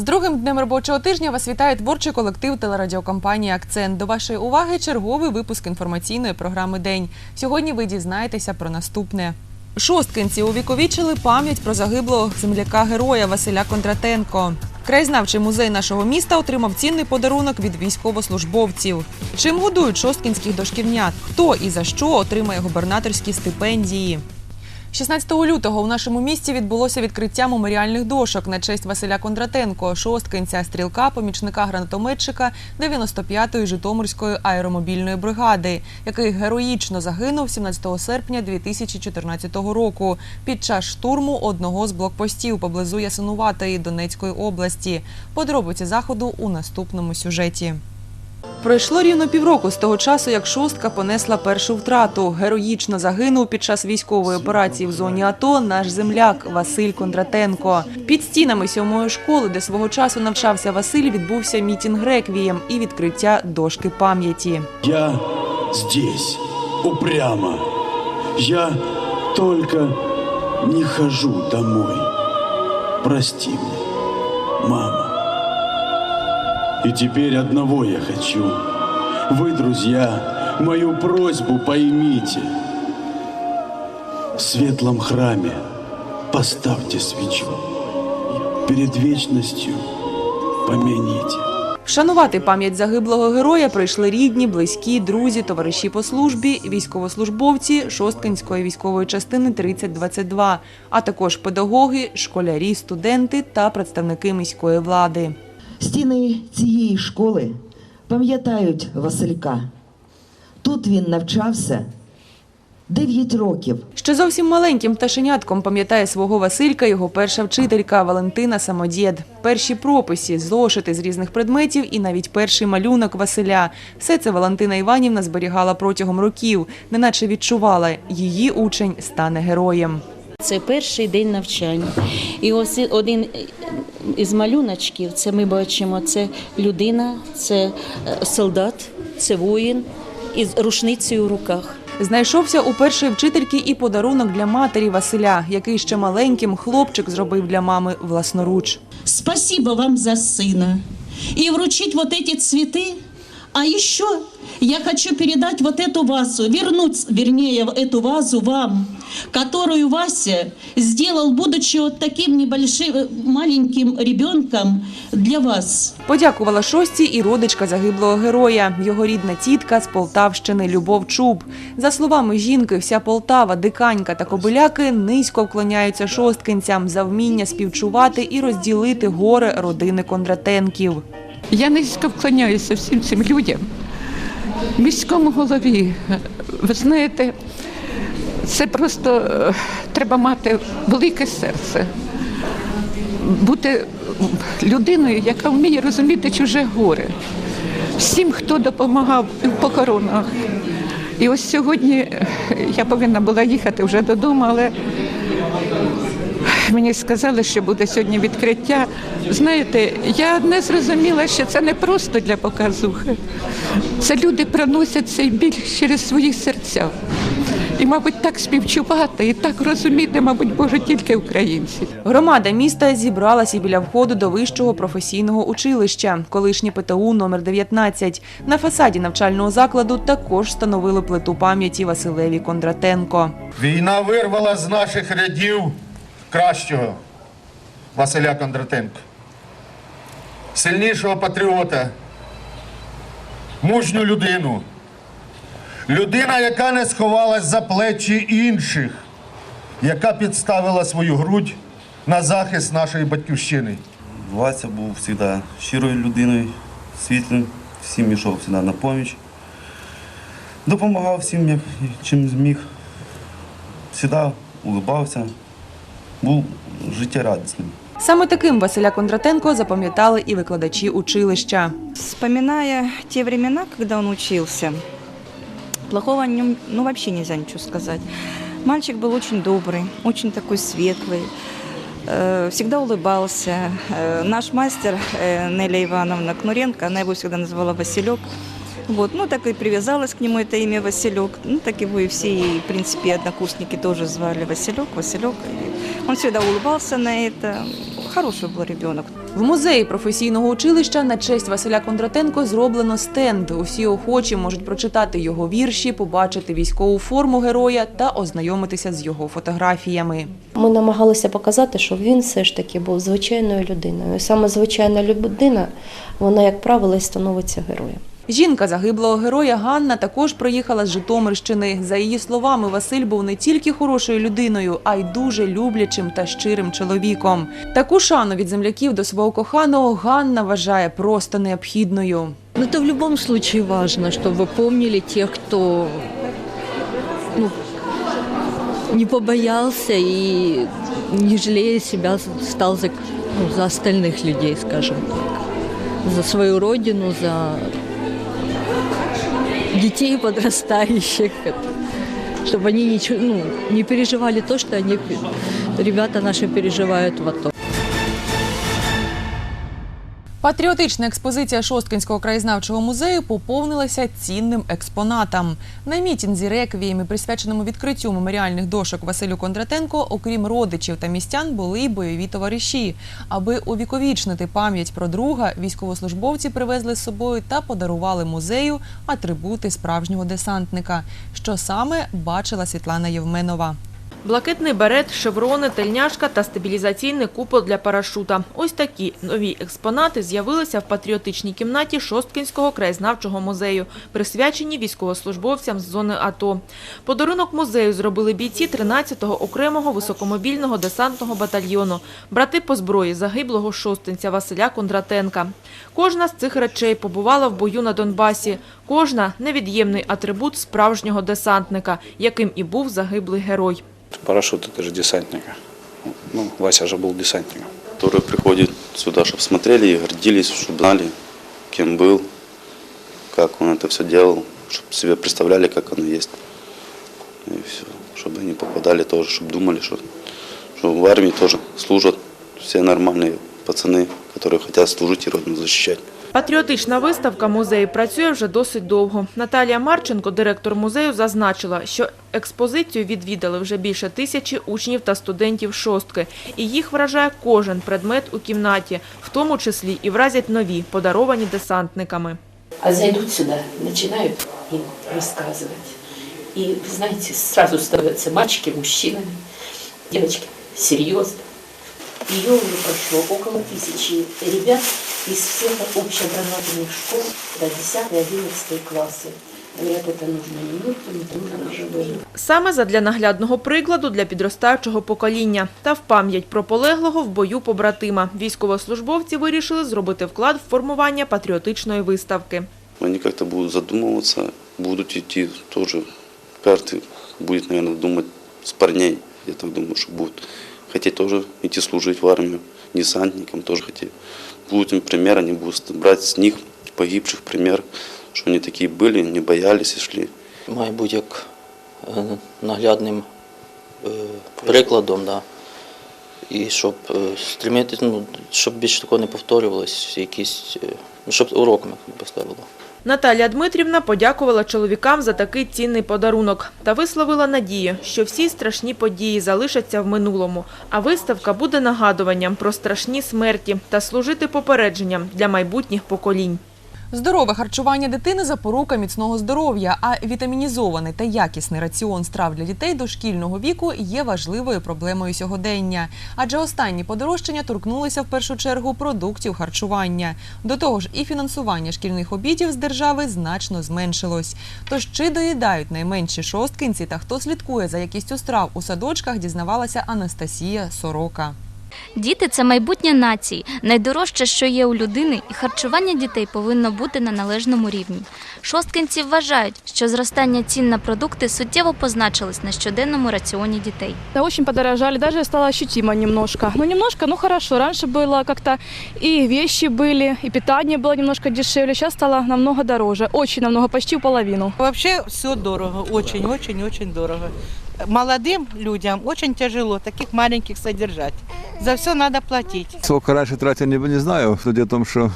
З другим днем робочого тижня вас вітає творчий колектив телерадіокомпанії Акцент. До вашої уваги черговий випуск інформаційної програми День. Сьогодні ви дізнаєтеся про наступне. Шосткинці увіковічили пам'ять про загиблого земляка героя Василя Кондратенко. Краєзнавчий музей нашого міста отримав цінний подарунок від військовослужбовців. Чим годують шосткинських дошкільнят? Хто і за що отримає губернаторські стипендії? 16 лютого у нашому місті відбулося відкриття меморіальних дошок на честь Василя Кондратенко, шосткинця, стрілка, помічника гранатометчика 95-ї Житомирської аеромобільної бригади, який героїчно загинув 17 серпня 2014 року під час штурму одного з блокпостів поблизу Ясинуватої Донецької області. Подробиці заходу у наступному сюжеті. Пройшло рівно півроку з того часу, як шостка понесла першу втрату. Героїчно загинув під час військової операції в зоні АТО наш земляк Василь Кондратенко. Під стінами сьомої школи, де свого часу навчався Василь, відбувся мітінг реквієм і відкриття дошки пам'яті. Я здесь, упрямо. Я только не хожу домой. Прости мне, мама. И теперь одного я хочу. Вы, друзья, мою просьбу поймите. В светлом храме поставьте свечу. Перед вечностью помяните. Вшанувати пам'ять загиблого героя прийшли рідні, близькі, друзі, товариші по службі, військовослужбовці Шосткинської військової частини 3022, а також педагоги, школярі, студенти та представники міської влади. Стіни цієї школи пам'ятають Василька. Тут він навчався 9 років. Ще зовсім маленьким пташенятком пам'ятає свого Василька його перша вчителька Валентина Самодєд. Перші прописи, зошити з різних предметів і навіть перший малюнок Василя. Все це Валентина Іванівна зберігала протягом років, неначе відчувала, її учень стане героєм. Це перший день навчання. І ось один із малюночків, це ми бачимо, це людина, це е, солдат, це воїн із рушницею в руках. Знайшовся у першої вчительки і подарунок для матері Василя, який ще маленьким хлопчик зробив для мами власноруч. Спасибо вам за сына. И вручить вот эти цветы. А еще я хочу передать вот эту вазу, вернуть, вернее, эту вазу вам, которую Вася сделал, будучи вот таким небольшим, э, маленьким ребенком для вас. Подякувала шості і родичка загиблого героя, його рідна тітка з Полтавщини Любов Чуб. За словами жінки, вся Полтава, Диканька та Кобиляки низько вклоняються шосткинцям за вміння співчувати і розділити горе родини Кондратенків. Я низько вклоняюся всім цим людям. Міському голові, ви знаєте, це просто е, треба мати велике серце, бути людиною, яка вміє розуміти чуже горе. Всім, хто допомагав в похоронах. І ось сьогодні е, я повинна була їхати вже додому, але Мені сказали, що буде сьогодні відкриття. Знаєте, я не зрозуміла, що це не просто для показухи. Це люди проносять цей біль через свої серця. І, мабуть, так співчувати і так розуміти, мабуть, можуть тільки українці. Громада міста зібралася біля входу до вищого професійного училища, колишнє ПТУ номер 19. На фасаді навчального закладу також встановили плиту пам'яті Василеві Кондратенко. Війна вирвала з наших рядів кращого Василя Кондратенка, сильнішого патріота, мужню людину, людина, яка не сховалась за плечі інших, яка підставила свою грудь на захист нашої батьківщини. Вася був завжди щирою людиною, світлим, всім йшов завжди на поміч. Допомагав всім, чим зміг. Завжди улибався, був життєрадісним. Саме таким Василя Кондратенко запам'ятали і викладачі училища. Вспоминая те времена, когда он учился, плохого о нем ну, вообще нельзя ничего сказать. Мальчик был очень добрый, очень такой светлый, э, всегда улыбался. Э, Наш мастер э, Неля Ивановна Кнуренко, она его всегда называла Василек. Вот, ну, так и привязалась к нему это имя Василек. Ну, так его и все, и, в принципе, однокурсники тоже звали Василек, Василек. И он всегда улыбался на это. хороший был ребенок. В музеї професійного училища на честь Василя Кондратенко зроблено стенд. Усі охочі можуть прочитати його вірші, побачити військову форму героя та ознайомитися з його фотографіями. Ми намагалися показати, що він все ж таки був звичайною людиною. І саме звичайна людина, вона, як правило, і становиться героєм. Жінка загиблого героя Ганна також приїхала з Житомирщини. За її словами, Василь був не тільки хорошою людиною, а й дуже люблячим та щирим чоловіком. Таку шану від земляків до свого коханого Ганна вважає просто необхідною. Ну, это в любом случае важно, чтобы вы помнили тех, кто ну, не побоялся и не жалея себя стал за, ну, за остальных людей, скажем так. За свою родину, за детей подрастающих. Чтобы они ничего, ну, не переживали то, что они, ребята наши переживают в АТО. Патріотична експозиція Шосткинського краєзнавчого музею поповнилася цінним експонатом. На мітінзі реквіємі, присвяченому відкриттю меморіальних дошок Василю Кондратенко, окрім родичів та містян, були й бойові товариші. Аби увіковічнити пам'ять про друга, військовослужбовці привезли з собою та подарували музею атрибути справжнього десантника. Що саме бачила Світлана Євменова. Блакитний берет, шеврони, тельняшка та стабілізаційний купол для парашута. Ось такі нові експонати з'явилися в патріотичній кімнаті Шосткинського краєзнавчого музею, присвячені військовослужбовцям з зони АТО. Подарунок музею зробили бійці 13-го окремого високомобільного десантного батальйону, брати по зброї загиблого шостинця Василя Кондратенка. Кожна з цих речей побувала в бою на Донбасі. Кожна – невід'ємний атрибут справжнього десантника, яким і був загиблий герой. Парашют это же десантника. Ну, Вася же был десантником. Которые приходят сюда, чтобы смотрели и гордились, чтобы знали, кем был, как он это все делал, чтобы себе представляли, как оно есть. И все. Чтобы они попадали тоже, чтобы думали, что, что в армии тоже служат все нормальные пацаны, которые хотят служить и родину защищать. Патріотична виставка музею працює вже досить довго. Наталія Марченко, директор музею, зазначила, що експозицію відвідали вже більше тисячі учнів та студентів шостки. І їх вражає кожен предмет у кімнаті, в тому числі і вразять нові, подаровані десантниками. А зайдут сюда, начинают им рассказывать. И, вы знаете, сразу становятся мальчики мужчинами, девочки серьезно. Ее уже прошло около тысячи ребят из всех общеобразовательных школ до 10-11 классы. Говорят, это нужно не мертвым, это нужно живым. Саме задля наглядного прикладу для підростаючого покоління та в пам'ять про полеглого в бою побратима. Військовослужбовці вирішили зробити вклад в формування патріотичної виставки. Они как-то будут задумываться, будут идти тоже, каждый будет, наверное, думать с парней, я так думаю, что будут хотеть тоже идти служить в армию, десантникам тоже хотеть. Будут им пример, они будут брать с них погибших пример, что они такие были, не боялись и шли. Має бути як е, наглядним е, прикладом, да. і щоб е, стремитись, ну, щоб більше такого не повторювалось, якісь, ну, щоб уроками поставило. Наталія Дмитрівна подякувала чоловікам за такий цінний подарунок та висловила надію, що всі страшні події залишаться в минулому, а виставка буде нагадуванням про страшні смерті та служити попередженням для майбутніх поколінь. Здорове харчування дитини запорука міцного здоров'я, а вітамінізований та якісний раціон страв для дітей дошкільного віку є важливою проблемою сьогодення. Адже останні подорожчання торкнулися в першу чергу продуктів харчування. До того ж, і фінансування шкільних обідів з держави значно зменшилось. Тож чи доїдають найменші шосткинці та хто слідкує за якістю страв у садочках, дізнавалася Анастасія Сорока. Діти це майбутнє нації, найдорожче, що є у людини, і харчування дітей повинно бути на належному рівні. Шосткинці вважають, що зростання цін на продукти суттєво позначилось на щоденному раціоні дітей. Да, очень подорожали, даже стало ощутимо немножко. Ну, немножко, ну хорошо. Раньше было как-то и вещи были, и питание было немножко дешевле. Сейчас стало намного дороже. Очень намного, почти в половину. Вообще все дорого, очень-очень-очень дорого. Молодым людям очень тяжело таких маленьких содержать. За все надо платить. Сколько раньше тратил, не, не знаю. В том, что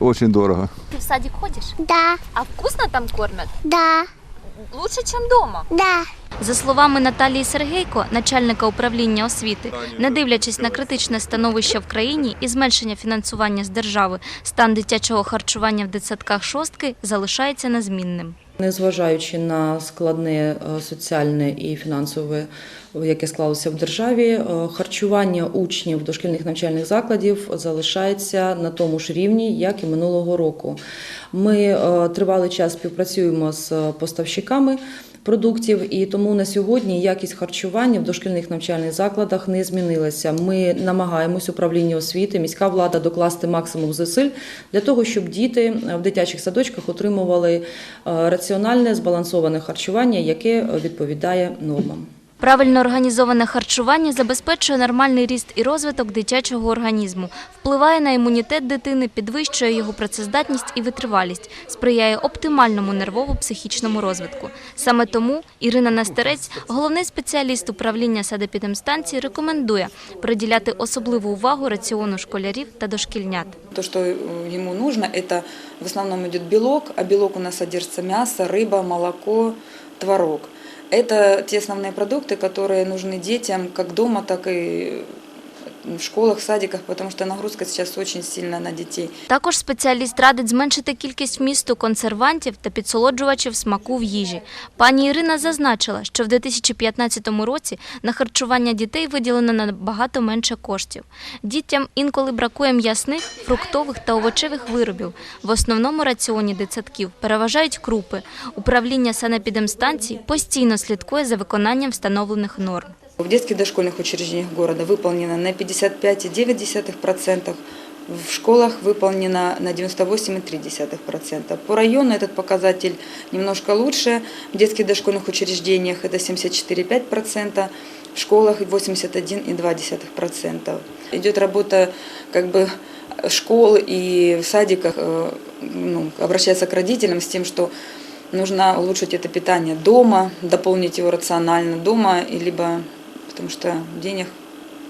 очень дорого. Ти в садик ходиш? Да. А вкусно там кормять? Да. Лучше, ніж вдома? Да. За словами Наталії Сергейко, начальника управління освіти, не дивлячись на критичне становище в країні і зменшення фінансування з держави, стан дитячого харчування в дитсадках шостки залишається незмінним. Незважаючи на складне е, соціальне і фінансове, яке склалося в державі, е, харчування учнів дошкільних навчальних закладів залишається на тому ж рівні, як і минулого року. Ми е, тривалий час співпрацюємо з поставщиками. Продуктів і тому на сьогодні якість харчування в дошкільних навчальних закладах не змінилася. Ми намагаємось управління освіти, міська влада докласти максимум зусиль для того, щоб діти в дитячих садочках отримували е, раціональне збалансоване харчування, яке відповідає нормам. Правильно організоване харчування забезпечує нормальний ріст і розвиток дитячого організму, впливає на імунітет дитини, підвищує його працездатність і витривалість, сприяє оптимальному нервово-психічному розвитку. Саме тому Ірина Настерець, головний спеціаліст управління санепідемстанції, рекомендує приділяти особливу увагу раціону школярів та дошкільнят. То, что э, ему нужно, это в основном идет белок, а белок у нас содержится мясо, рыба, молоко, творог. Это те основные продукты, которые нужны детям как дома, так и в школах, садиках, потому что нагрузка сейчас очень сильная на детей. Також спеціаліст радить зменшити кількість вмісту консервантів та підсолоджувачів смаку в їжі. Пані Ірина зазначила, що в 2015 році на харчування дітей виділено набагато менше коштів. Дітям інколи бракує м'ясних, фруктових та овочевих виробів. В основному раціоні дитсадків переважають крупи. Управління санепідемстанцій постійно слідкує за виконанням встановлених норм. В детских дошкольных учреждениях города выполнено на 55,9%, в школах выполнено на 98,3%. По району этот показатель немножко лучше. В детских дошкольных учреждениях это 74,5%, в школах 81,2%. Идет работа как бы школ и в садиках, э, ну, обращается к родителям с тем, что нужно улучшить это питание дома, дополнить его рационально дома, либо потому что денег,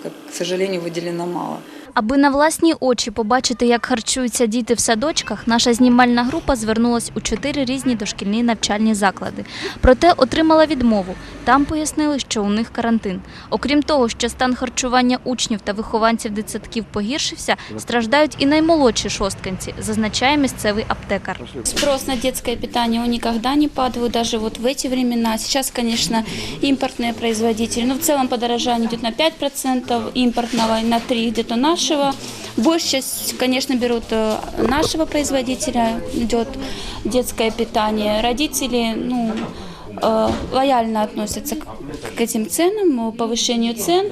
как, к сожалению, выделено мало. Аби на власні очі побачити, як харчуються діти в садочках, наша знімальна група звернулась у чотири різні дошкільні навчальні заклади. Проте отримала відмову. Там пояснили, що у них карантин. Окрім того, що стан харчування учнів та вихованців дитсадків погіршився, страждають і наймолодші шосткинці, зазначає місцевий аптекар. Спрос на детское питание он никогда не падает, даже вот в эти времена. Сейчас, конечно, импортные производители, но в целом подорожание идет на 5% импортного, и на 3% где-то нашего. Часть, конечно, берут э, нашего производителя, идет детское питание. Родители, ну, лояльно относятся к к этим ценам, э, повышению цен,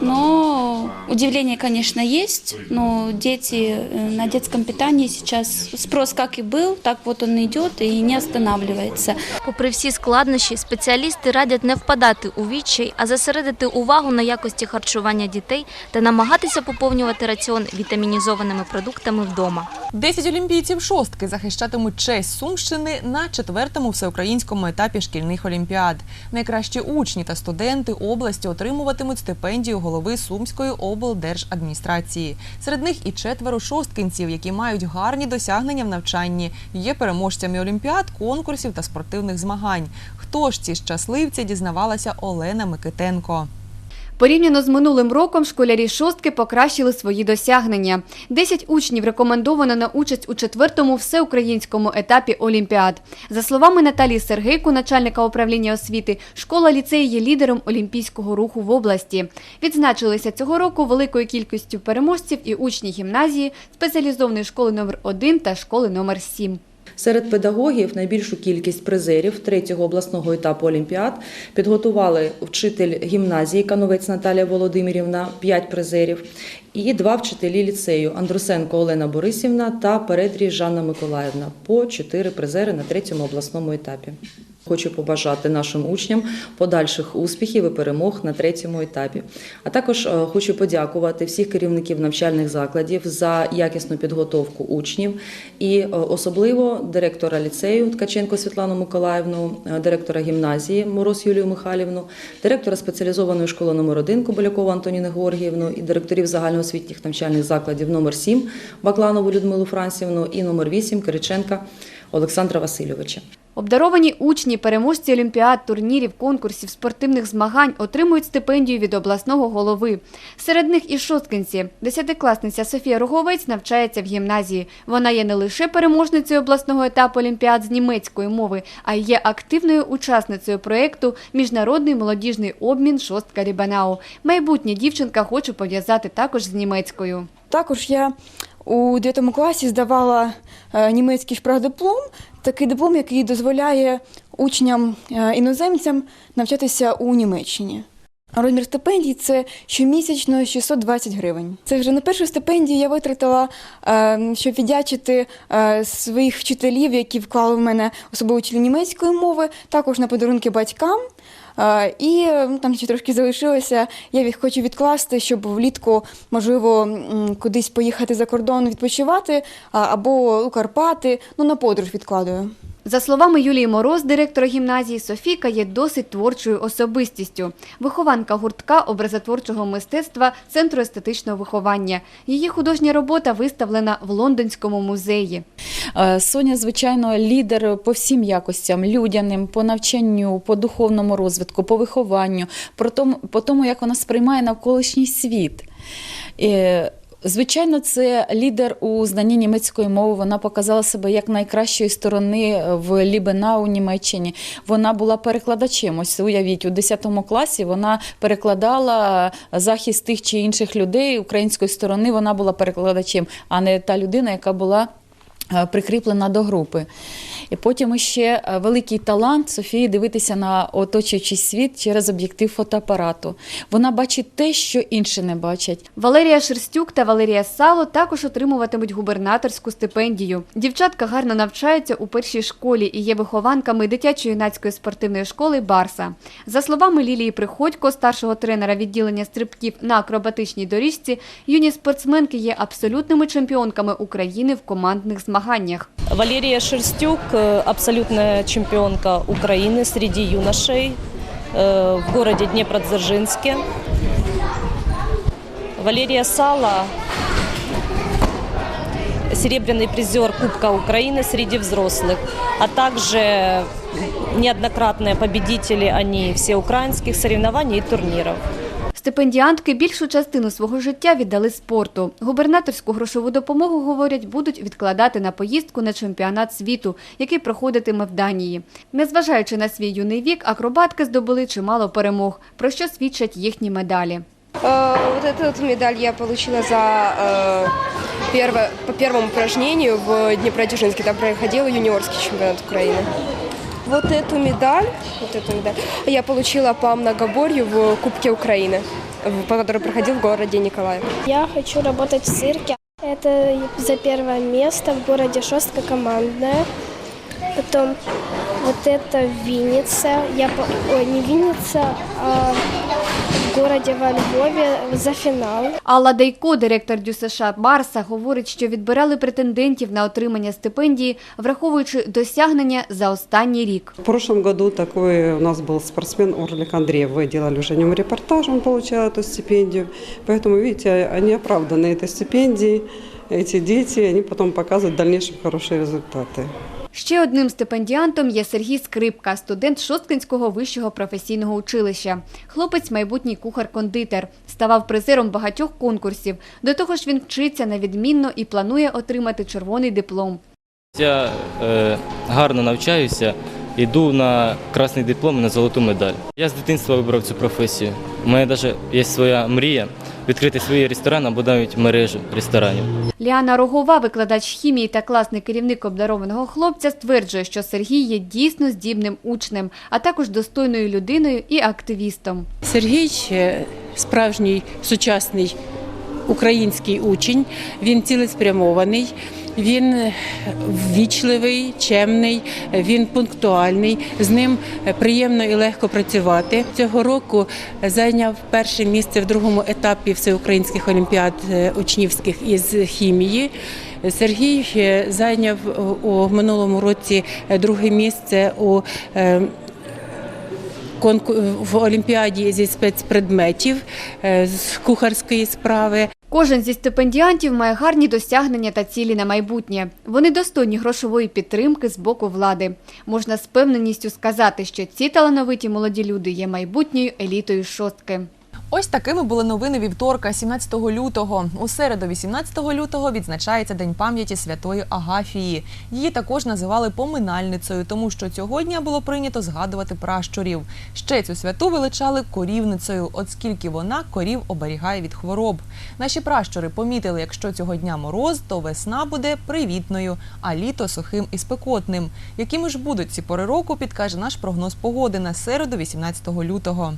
но удивление, конечно, есть, но дети э, на детском питании сейчас спрос как и был, так вот он идет и не останавливается. Попри всі складнощі, спеціалісти радять не впадати у відчай, а зосередити увагу на якості харчування дітей та намагатися поповнювати раціон вітамінізованими продуктами вдома. Десять олімпійців шостки захищатимуть честь Сумщини на четвертому всеукраїнському етапі шкільних олімпіад. Найкращі учні та студенти області отримуватимуть стипендію голови Сумської облдержадміністрації. Серед них і четверо шосткинців, які мають гарні досягнення в навчанні, є переможцями олімпіад, конкурсів та спортивних змагань. Хто ж ці щасливці дізнавалася Олена Микитенко. Порівняно з минулим роком школярі шостки покращили свої досягнення. Десять учнів рекомендовано на участь у четвертому всеукраїнському етапі Олімпіад. За словами Наталії Сергейко, начальника управління освіти, школа ліцею є лідером олімпійського руху в області. Відзначилися цього року великою кількістю переможців і учні гімназії, спеціалізованої школи номер 1 та школи номер 7. Серед педагогів найбільшу кількість призерів третього обласного етапу Олімпіад підготували вчитель гімназії Кановець Наталія Володимирівна, 5 призерів, і два вчителі ліцею Андрусенко Олена Борисівна та Передрій Жанна Миколаївна по 4 призери на третьому обласному етапі. Хочу побажати нашим учням подальших успіхів і перемог на третьому етапі. А також е, хочу подякувати всіх керівників навчальних закладів за якісну підготовку учнів і е, особливо директора ліцею Ткаченко Світлану Миколаївну, е, директора гімназії Мороз Юлію Михайлівну, директора спеціалізованої школи номер 1 Кобилякову Антоніну Георгіївну і директорів загальноосвітніх навчальних закладів номер 7 Бакланову Людмилу Францівну і номер 8 Кириченка Олександра Васильовича. Обдаровані учні, переможці олімпіад, турнірів, конкурсів, спортивних змагань отримують стипендію від обласного голови. Серед них і шосткинці. Десятикласниця Софія Роговець навчається в гімназії. Вона є не лише переможницею обласного етапу олімпіад з німецької мови, а й є активною учасницею проєкту Міжнародний молодіжний обмін шостка Рібанау. Майбутня дівчинка хоче пов'язати також з німецькою. Також я у 9 класі здавала е, німецький шпрагдиплом, такий диплом, який дозволяє учням е, іноземцям навчатися у Німеччині. Розмір стипендій це щомісячно 620 гривень. Це вже на першу стипендію я витратила, е, щоб віддячити своїх вчителів, які вклали в мене особливо вчителі німецької мови, також на подарунки батькам. Е, І ну, там ще трошки залишилося. Я їх хочу відкласти, щоб влітку, можливо, кудись поїхати за кордон відпочивати або у Карпати. Ну, на подорож відкладую. За словами Юлії Мороз, директора гімназії, Софійка є досить творчою особистістю. Вихованка гуртка образотворчого мистецтва Центру естетичного виховання. Її художня робота виставлена в Лондонському музеї. Е, Соня, звичайно, лідер по всім якостям, людяним, по навчанню, по духовному розвитку, по вихованню, по тому, по тому як вона сприймає навколишній світ. Е, Звичайно, це лідер у знанні німецької мови. Вона показала себе як найкращої сторони в Лібенау, Німеччині. Вона була перекладачем. Ось уявіть, у 10 класі вона перекладала захист тих чи інших людей української сторони. Вона була перекладачем, а не та людина, яка була е, прикріплена до групи. І потім ще е, великий талант Софії дивитися на оточуючий світ через об'єктив фотоапарату. Вона бачить те, що інші не бачать. Валерія Шерстюк та Валерія Сало також отримуватимуть губернаторську стипендію. Дівчатка гарно навчаються у першій школі і є вихованками дитячо-юнацької спортивної школи Барса. За словами Лілії Приходько, старшого тренера відділення стрибків на акробатичній доріжці, юні спортсменки є абсолютними чемпіонками України в командних змаганнях. Валерия Шерстюк э, абсолютная чемпионка Украины среди юношей э, в городе Днепродзержинске. Валерия Сала серебряный призер Кубка Украины среди взрослых, а также неоднократные победители они всеукраинских соревнований и турниров. Стипендіантки більшу частину свого життя віддали спорту. Губернаторську грошову допомогу, говорять, будуть відкладати на поїздку на чемпіонат світу, який проходитиме в Данії. Незважаючи на свій юний вік, акробатки здобули чимало перемог, про що свідчать їхні медалі. Э, Вот эту вот медаль я получила за э, первое, по первому упражнению в Днепродзержинске. Там проходил юниорский чемпионат Украины. Вот эту медаль, вот эту медаль я получила по многоборью в Кубке Украины, который проходил в городе Николаев. Я хочу работать в цирке. Это за первое место в городе Шостка командная. Потом вот это Винница. Я ой, не Винница, а в городе во Львове за финал. Алла Дейко, директор ДЮСШ Барса, говорить, що відбирали претендентів на отримання стипендії, враховуючи досягнення за останній рік. В прошлом году такой у нас был спортсмен Орлик Андреев. Вы делали уже о нем репортаж, он получал эту стипендию. Поэтому, видите, они оправданы этой стипендией. Эти дети, они потом показывают в дальнейшем хорошие результаты. Ще одним стипендіантом є Сергій Скрипка, студент Шосткинського вищого професійного училища. Хлопець майбутній кухар-кондитер. Ставав призером багатьох конкурсів. До того ж він вчиться на відмінно і планує отримати червоний диплом. Я е, гарно навчаюся, йду на красний диплом і на золоту медаль. Я з дитинства вибрав цю професію. У мене навіть є своя мрія відкрити свій ресторан або навіть мережу ресторанів. Ліана Рогова, викладач хімії та класний керівник обдарованого хлопця, стверджує, що Сергій є дійсно здібним учнем, а також достойною людиною і активістом. Сергій справжній сучасний український учень. Він цілеспрямований. Він ввічливий, чемний, він пунктуальний. З ним приємно і легко працювати. Цього року зайняв перше місце в другому етапі всеукраїнських олімпіад е, учнівських із хімії. Сергій е, зайняв у минулому році е, друге місце у е, в Олімпіаді зі спецпредметів е, з кухарської справи. Кожен зі стипендіантів має гарні досягнення та цілі на майбутнє. Вони достойні грошової підтримки з боку влади. Можна з певненістю сказати, що ці талановиті молоді люди є майбутньою елітою шостки. Ось такими були новини вівторка, 17 лютого. У середу, 18 лютого, відзначається День пам'яті святої Агафії. Її також називали поминальницею, тому що цього дня було прийнято згадувати пращурів. Ще цю святу величали корівницею, от скільки вона корів оберігає від хвороб. Наші пращури помітили, якщо цього дня мороз, то весна буде привітною, а літо сухим і спекотним. Якими ж будуть ці пори року, підкаже наш прогноз погоди на середу, 18 лютого.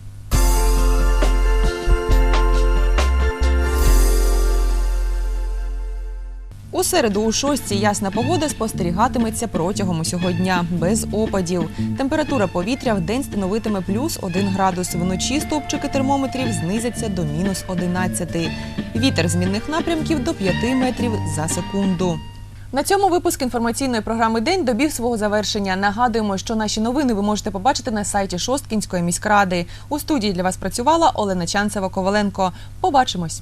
У середу у шостій ясна погода спостерігатиметься протягом усього дня, без опадів. Температура повітря в день становитиме плюс 1 градус. Вночі стовпчики термометрів знизяться до мінус 11. Вітер змінних напрямків до 5 метрів за секунду. На цьому випуск інформаційної програми День добіг свого завершення. Нагадуємо, що наші новини ви можете побачити на сайті Шосткінської міськради. У студії для вас працювала Олена Чанцева Коваленко. Побачимось.